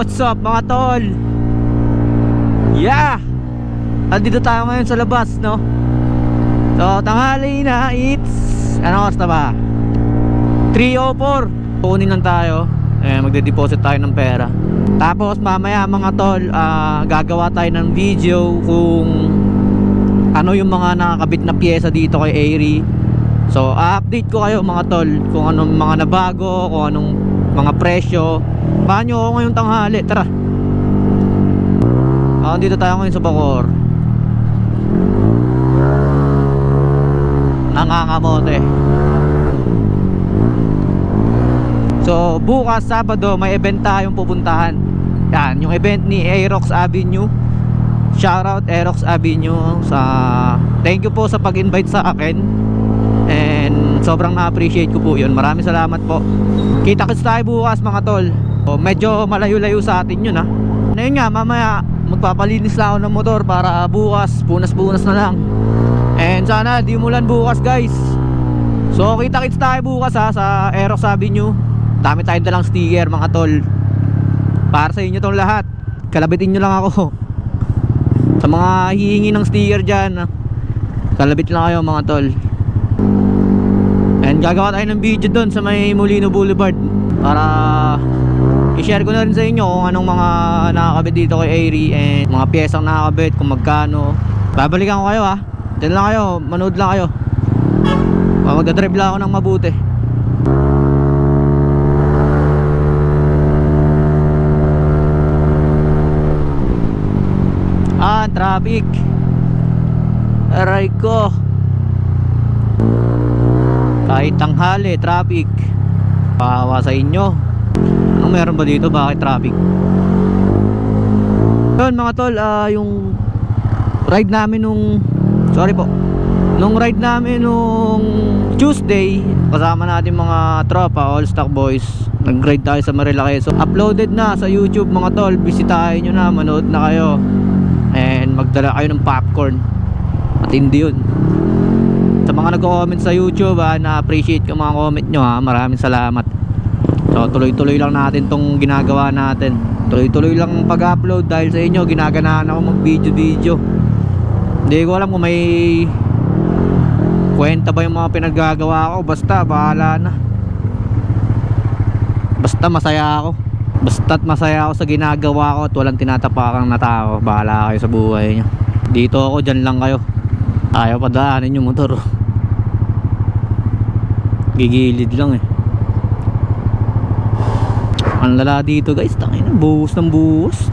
What's up mga tol? Yeah! Andito tayo ngayon sa labas, no? So, tanghali na, it's... Ano oras na ba? 3.04 Kunin lang tayo eh, Magde-deposit tayo ng pera Tapos mamaya mga tol ah, Gagawa tayo ng video Kung Ano yung mga nakakabit na pyesa dito kay Airy So, update ko kayo mga tol Kung anong mga nabago Kung anong mga presyo. Samahan nyo ako ngayong tanghali. Tara. Ah, dito tayo ngayon sa Bacor Nangangamote. So bukas Sabado may event tayong pupuntahan. Yan yung event ni Aerox Avenue. Shoutout Aerox Avenue sa Thank you po sa pag-invite sa akin. And sobrang na-appreciate ko po yun. Maraming salamat po Kita-kits tayo bukas mga tol. O, Medyo malayo-layo sa atin yun ha Na yun nga mamaya Magpapalinis lang ako ng motor Para bukas punas-punas na lang. And sana di mulan bukas guys. So kita-kits tayo bukas ha Sa Aerox Avenue. Dami tayong dalang sticker mga tol. Para sa inyo tong lahat. Kalabitin nyo lang ako. Sa mga hihingi ng sticker dyan Kalabit lang kayo mga tol And gagawa tayo ng video doon sa may Molino Boulevard Para i-share ko na rin sa inyo kung anong mga nakakabit dito kay Airy And mga piyesang nakakabit kung magkano Babalikan ko kayo ha Diyan lang kayo, manood lang kayo Magdadrive lang ako ng mabuti Ah, traffic. Aray ko. Kahit tanghali, traffic. Pahawa sa inyo. Anong meron ba dito? Bakit traffic? Yun mga tol, ah, yung ride namin nung sorry po. Nung ride namin nung Tuesday, kasama natin mga tropa, all stock boys. Nag-ride tayo sa Marilaki. So uploaded na sa YouTube mga tol. Bisitahin nyo na, manood na kayo. And magdala kayo ng popcorn At hindi yun mga nagko-comment sa YouTube ha, Na-appreciate ko mga comment nyo ha Maraming salamat So tuloy-tuloy lang natin tong ginagawa natin Tuloy-tuloy lang pag-upload Dahil sa inyo ginaganahan ako mag-video-video Hindi ko alam kung may Kwenta ba yung mga pinaggagawa ko Basta bahala na Basta masaya ako Basta't masaya ako sa ginagawa ko at walang tinatapakang na tao. Bahala kayo sa buhay nyo. Dito ako, dyan lang kayo. Ayaw padaanin yung motor. Gigilid lang eh. Ang lala dito guys, tangin na buhos ng buhos.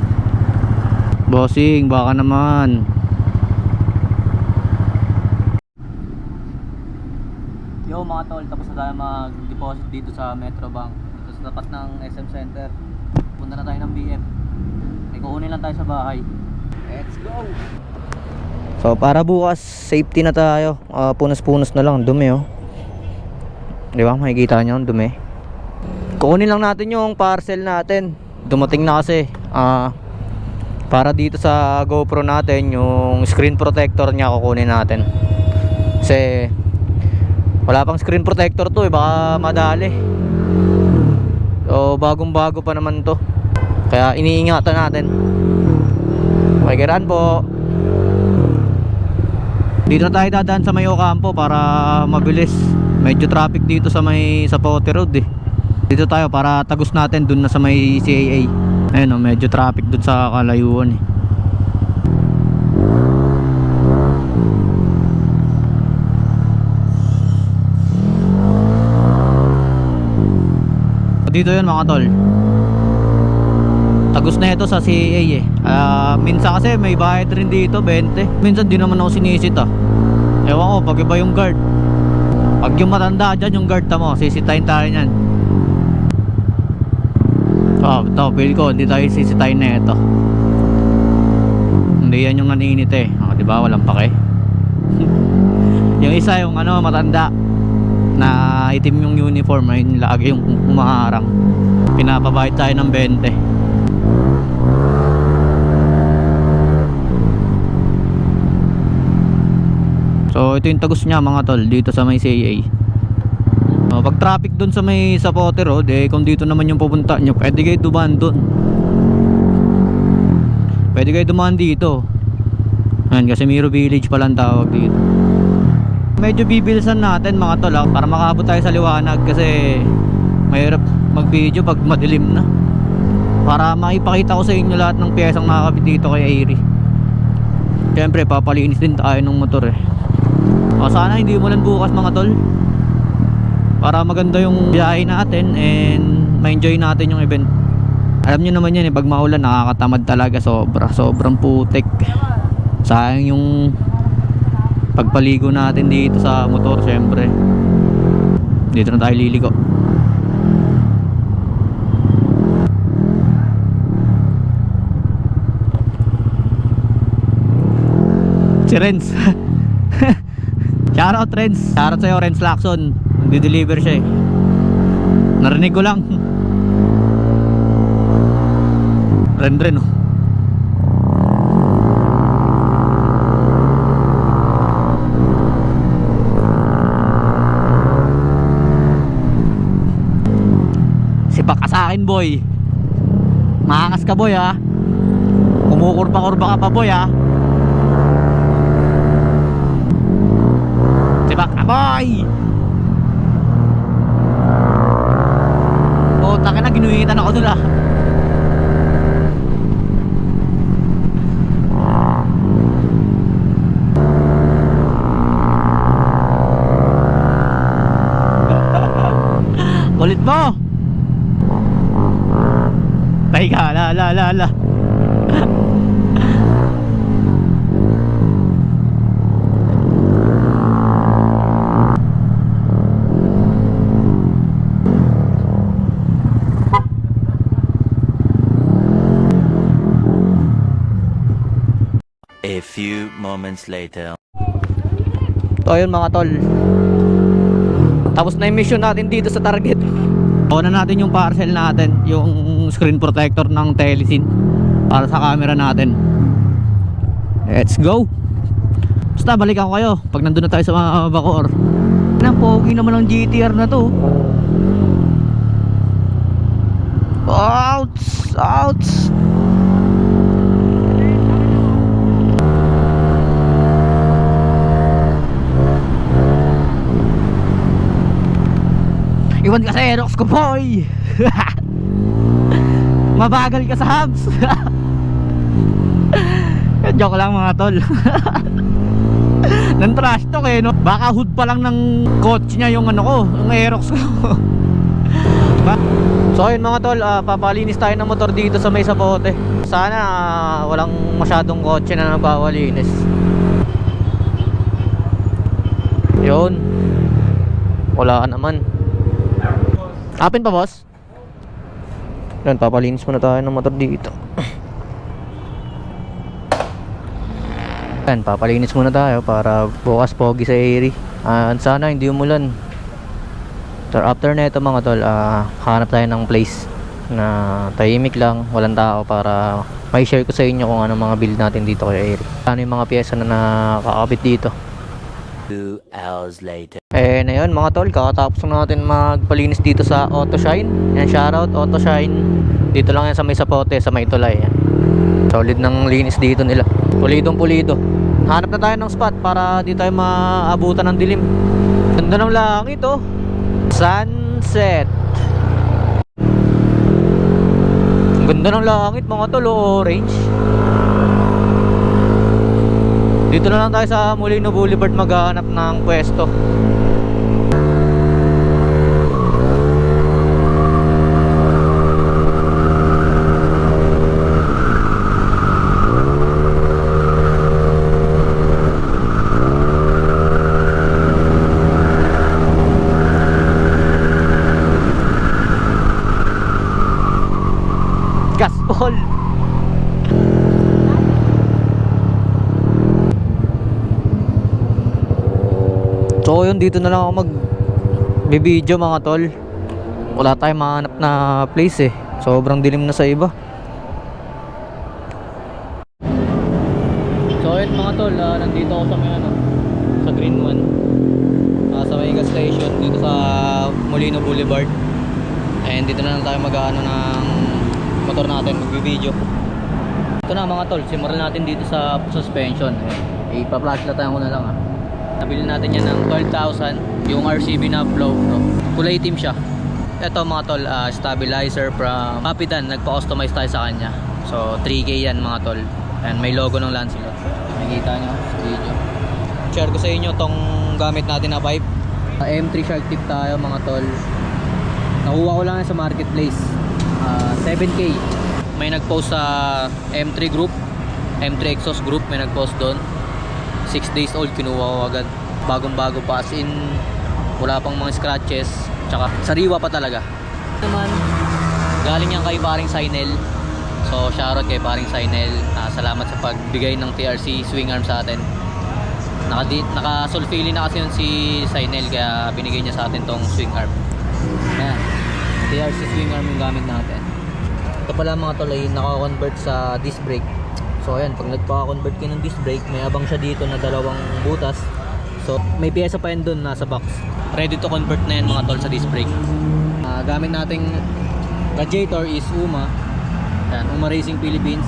Bossing, baka naman. Yo mga tol, tapos na tayo mag-deposit dito sa Metrobank. Dito sa tapat ng SM Center. Punta na tayo ng BF. May kukunin lang tayo sa bahay. Let's go! So para bukas, safety na tayo. Ah, punas-punas na lang, dumi oh. Di ba? Makikita nyo, ang dumi. Kukunin lang natin yung parcel natin. Dumating na kasi. Ah, para dito sa GoPro natin, yung screen protector niya kukunin natin. Kasi wala pang screen protector to eh, baka madali. So bagong bago pa naman to. Kaya iniingatan natin. Okay, kiraan po. Dito tayo dadaan sa may Ocampo para mabilis. Medyo traffic dito sa may sa Pote Road eh. Dito tayo para tagos natin dun na sa may CAA. Ayun oh, medyo traffic dun sa kalayuan eh. Dito yun mga tol. Tagos na ito sa CAA eh. Ah, minsan kasi may bayad rin dito 20. Minsan di naman ako sinisit ah. Ewan ko pag iba yung guard. Pag yung matanda dyan yung guard tamo, sisitayin tayo niyan. Oh, ito, feel ko, hindi tayo sisitayin na ito. Hindi yan yung naninit eh. Oh, di ba? Walang pake. yung isa yung ano, matanda na itim yung uniform ayun lagi yung umaharang pinapabayad tayo ng 20 so ito yung tagos niya mga tol dito sa may CAA Oh, pag traffic doon sa may Sapote Road, eh kung dito naman yung pupunta nyo, pwede kayo dumaan doon. Pwede kayo dumaan dito. Ayan, Casimiro Village pala ang tawag dito. Medyo bibilisan natin mga tol ah, para makabot tayo sa liwanag kasi mahirap mag-video pag madilim na. Para maipakita ko sa inyo lahat ng piyesang nakakabit dito kay Airy. Siyempre, papalinis din tayo ng motor eh. Sana hindi umulan bukas mga tol. Para maganda yung biyahe natin and ma-enjoy natin yung event. Alam nyo naman yan eh, pag maulan nakakatamad talaga sobra. Sobrang putik. Sayang yung pagpaligo natin dito sa motor syempre. Dito na tayo liligo. Si. Shoutout Renz. Shoutout sa'yo Renz Lacson. Nagdi-deliver siya eh. Narinig ko lang. Ren Ren oh. Sipak ka sa boy. Maangas ka boy ha. Kumukurba-kurba ka pa boy ha. Ka boy. Oh, taka na ginuhitan ako dun ah. Kulit mo. Teka, la la la la. Moments later. So ayun mga tol Tapos na yung mission natin dito sa target Kuha na natin yung parcel natin Yung screen protector ng Telesin Para sa camera natin Let's go Basta balikan ko kayo Pag nandun na tayo sa mga Bacoor Ang pogi naman ng GTR na to Outs! Outs! Iwan ka sa Aerox ko boy. Mabagal ka sa hubs. Joke lang mga tol. Nang trash talk eh no? Baka hood pa lang ng coach niya yung ano ko Yung Aerox ko? So ayun mga tol ah, Papalinis tayo ng motor dito sa may sabote Sana ah, walang masyadong kotse na nagpapalinis Yun. Wala naman Apin pa boss? Yan, papalinis muna tayo ng motor dito. Yan, papalinis muna tayo para bukas pogi sa Airy Ah, Sana hindi umulan. So after na ito mga tol, ah, hanap tayo ng place na tahimik lang, walang tao para may share ko sa inyo kung ano mga build natin dito kay Airy Ano yung mga pyesa na nakakabit dito? Two hours later. Eh na yun mga tol, kakatapos na natin magpalinis dito sa Auto Shine. Yan, shoutout Auto Shine. Dito lang yan sa may sapote, sa may tulay. Solid ng linis dito nila. Pulidong pulido. Hanap na tayo ng spot para di tayo maabutan ng dilim. Ganda ng langit oh. Sunset. Ganda ng langit mga tol, oh, orange. Dito na lang tayo sa Molino Boulevard maghahanap ng pwesto. Gaspol. So yun dito na lang ako mag video mga tol. Wala tayong mahanap na place eh. Sobrang dilim na sa iba. So yun mga tol, ah, nandito ako sa may ano, sa Green One. Ah, sa may gas station dito sa Molino Boulevard. And dito na lang tayo mag-ano ng motor natin, mag-video. Ito na mga tol, simulan natin dito sa suspension. Ayan. Ipa-flashlight tayo ko na lang ah. Nabili natin yan ng 12,000 yung RCB na flow. No? Kulay itim siya. Ito mga tol, ah, stabilizer from Papidan. Nagpa-customize tayo sa kanya. So 3K yan mga tol. And may logo ng Lancelot. Nakikita nyo sa video. Share ko sa inyo tong gamit natin na pipe. Ah, M3 Shark Tip tayo mga tol. Nakuha ko lang sa marketplace. Ah, 7K. May nag-post sa M3 group. M3 Exhaust group may nag-post doon. 6 days old kinuha ko agad. Bagong bago pa as in wala pang mga scratches. Tsaka sariwa pa talaga. Naman galing yan kay paring Sinel. So shoutout kay paring Sinel. Ah, salamat sa pagbigay ng TRC swing arm sa atin. Naka, naka sulfili na kasi yun si Sinel kaya binigay niya sa atin tong swing arm. Yan. TRC swing arm yung gamit natin. Ito pala mga tol ay naka-convert sa disc brake. So ayan, pag nagpa-convert ka ng disc brake, may abang siya dito na dalawang butas. So may pyesa pa yun dun nasa box. Ready to convert na yan mga tol sa disc brake. Ah, gamit nating radiator is Uma. Yan, Uma Racing Philippines.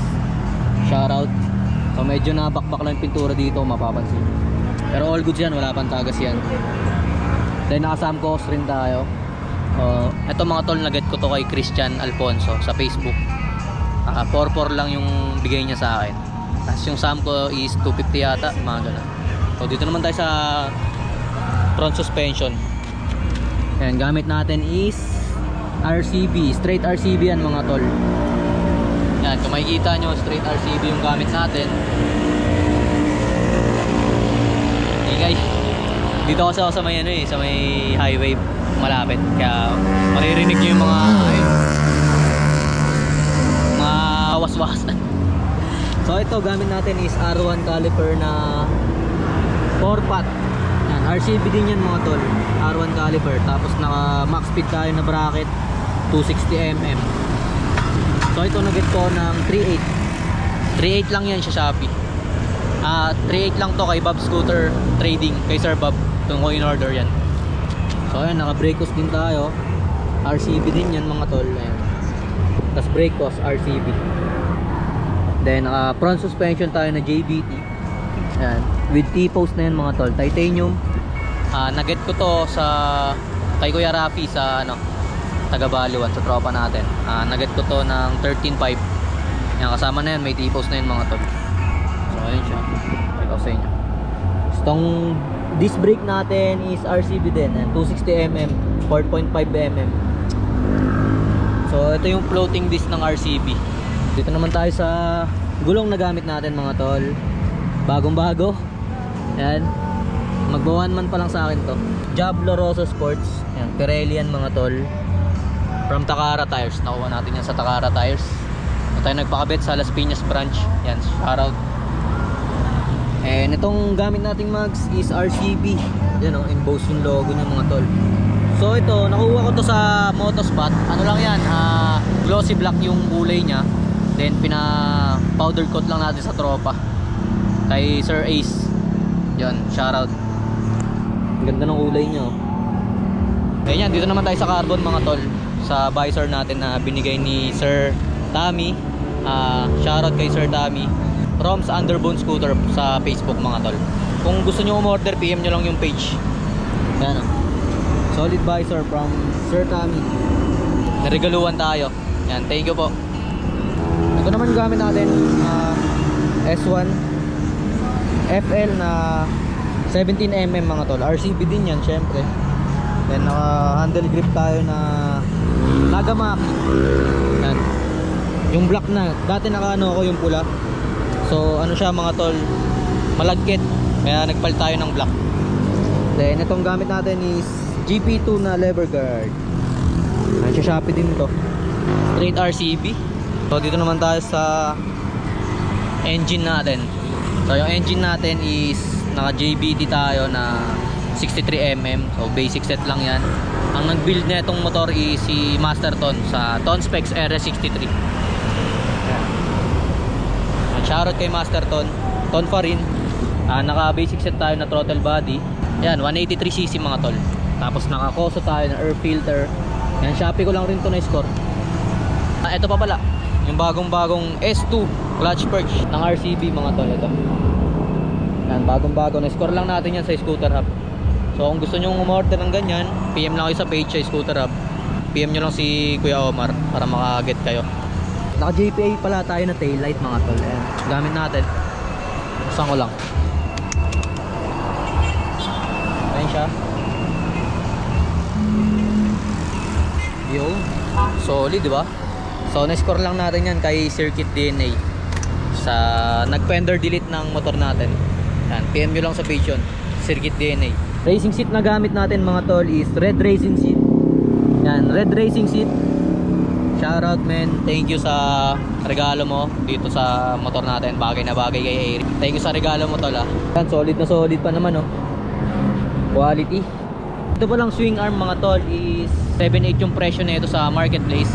Shoutout. So medyo nabakbak lang pintura dito, mapapansin. Pero all goods yan, wala pang tagas yan. Then naka Samcos rin tayo. Uh, ito mga tol, nag-get ko to kay Christian Alfonso sa Facebook. Ah, 4-4 lang yung bigay niya sa akin. Tapos yung Samco is 250 yata, mga ganun. So dito naman tayo sa front suspension. Ayan, gamit natin is RCB, straight RCB yan mga tol. Yan, kung makikita nyo, straight RCB yung gamit natin. Hey guys, dito ako sa may ano eh, sa may highway malapit. Kaya maririnig nyo yung mga ayun, mga waswasan. so ito gamit natin is R1 caliper na 4 pot. Yan, RCB din yan mga tol. R1 caliper. Tapos naka max speed tayo na bracket 260 mm. So ito nag-get ko ng 3.8. 3.8 lang yan sa Shopee. Ah, 3.8 lang to kay Bob Scooter Trading, kay Sir Bob. Kung ko in-order yan. So ayan, naka brake cos din tayo. RCB din yan mga tol. Ayan. Tapos brake cos RCB. Then naka front suspension tayo na JBT. Ayan. With T-post na yan mga tol. Titanium. Ah, nag-get ko to sa kay Kuya Rafi sa ano taga Baliwan sa tropa natin. Ah, nag-get ko to ng 13.5. Yan kasama na yan, may T-post na yan mga tol. So ayun siya. Ito sa inyo. Itong disc brake natin is RCB din. Ayan, 260mm, 4.5 mm. So ito yung floating disc ng RCB. Dito naman tayo sa gulong na gamit natin mga tol. Bagong bago. Yan. Magba man pa lang sa akin to. Jablo Rosso Sports. Yan, Pirelli yan mga tol. From Takara Tires. Nakuha natin yan sa Takara Tires. Ito tayo nagpakabit sa Las Piñas branch. Yan, shoutout. And itong gamit nating mags is RCB. Yan o, emboss yung logo ng mga tol. So ito, nakuha ko to sa Motospot. Ano lang yan, ah, glossy black yung kulay niya. Then pina powder coat lang natin sa tropa. Kay Sir Ace. Yan, shoutout. Ang ganda ng kulay niya. oh. Ganyan, dito naman tayo sa carbon mga tol. Sa visor natin na binigay ni Sir Tommy. Ah, shoutout kay Sir Tommy. Roms Underbone Scooter sa Facebook mga tol. Kung gusto nyo umorder, PM nyo lang yung page. Yan o. Solid visor from Sir Tommy. Naregaluhan tayo. Yan, thank you po. Ito naman gamit natin ah, S1 FL na 17mm mga tol. RCB din yan syempre. Then naka handle grip tayo na Nagamaki. Yan. Yung black na. Dati naka ano ako yung pula. So ano siya mga tol, malagkit. Kaya nagpalit tayo ng black. Then itong gamit natin is GP2 na lever guard. Siya Shopee din to. Straight RCB. So dito naman tayo sa engine natin. So yung engine natin is naka JBT tayo na 63mm. So basic set lang yan. Ang nag-build na itong motor is si Masterton sa Ton Specs RS63. Shoutout kay Masterton. Ton pa rin. Ah, naka basic set tayo na throttle body. Yan, 183cc mga tol. Tapos nakakoso tayo ng air filter. Yan, Shopee ko lang rin to na score. Ah, ito pa pala. Yung bagong-bagong S2 clutch perch ng RCB mga tol. Ito. Yan, bagong-bago. Na-score lang natin yan sa Scooter Hub. So kung gusto nyo umorder ng ganyan, PM lang kayo sa page sa Scooter Hub. PM nyo lang si Kuya Omar para makaget kayo. Naka JPA pala tayo na taillight mga tol. Ayan. Gamit natin. Buksan ko lang. Ayan siya. Yo. Solid, di ba? So, na-score lang natin yan kay Circuit DNA sa nag-fender delete ng motor natin. Yan, PM nyo lang sa page yun. Circuit DNA. Racing seat na gamit natin mga tol is red racing seat. Yan, red racing seat. Shoutout men, thank you sa regalo mo dito sa motor natin. Bagay na bagay kay Eric. Thank you sa regalo mo tol ah. Yan, solid na solid pa naman oh. Quality. Ito pa lang swing arm mga tol is 7.8 yung presyo nito sa marketplace.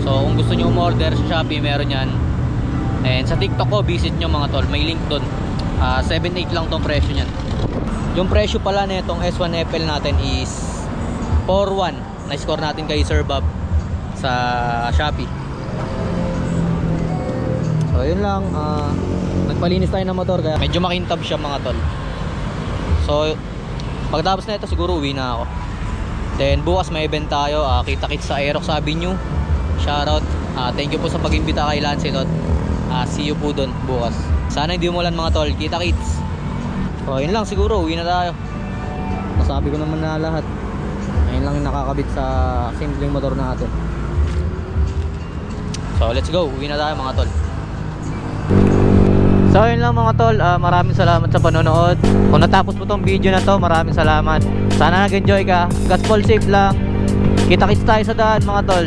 So kung gusto nyo umorder sa Shopee meron yan. And sa TikTok ko visit nyo mga tol, may link doon. Ah 7.8 lang tong presyo niyan. Yung presyo pala nitong S1 FL natin is 4.1 na score natin kay Sir Bob sa Shopee. So yun lang, ah, nagpalinis tayo ng motor kaya medyo makintab siya mga tol. So pagtapos na ito siguro uwi na ako. Then bukas may event tayo, ah, kita-kits sa Aerox Avenue. Shoutout. Ah, thank you po sa pag-imbita kay Lancelot. Ah, see you po doon bukas. Sana hindi umulan mga tol, kita-kits. So yun lang siguro, uwi na tayo. Nasabi ko naman na lahat. Ayun lang yung nakakabit sa simpleng motor natin. So let's go, uwi na tayo mga tol. So yun lang mga tol, Ah, maraming salamat sa panonood. Kung natapos mo tong video na to, maraming salamat. Sana nag-enjoy ka. Gospel safe lang. Kita-kits tayo sa daan mga tol.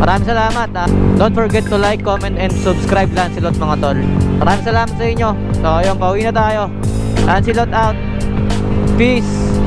Maraming salamat. ah. Don't forget to like, comment, and subscribe Lancelot mga tol. Maraming salamat sa inyo. So ayun, pauwi na tayo. Lancelot out. Peace.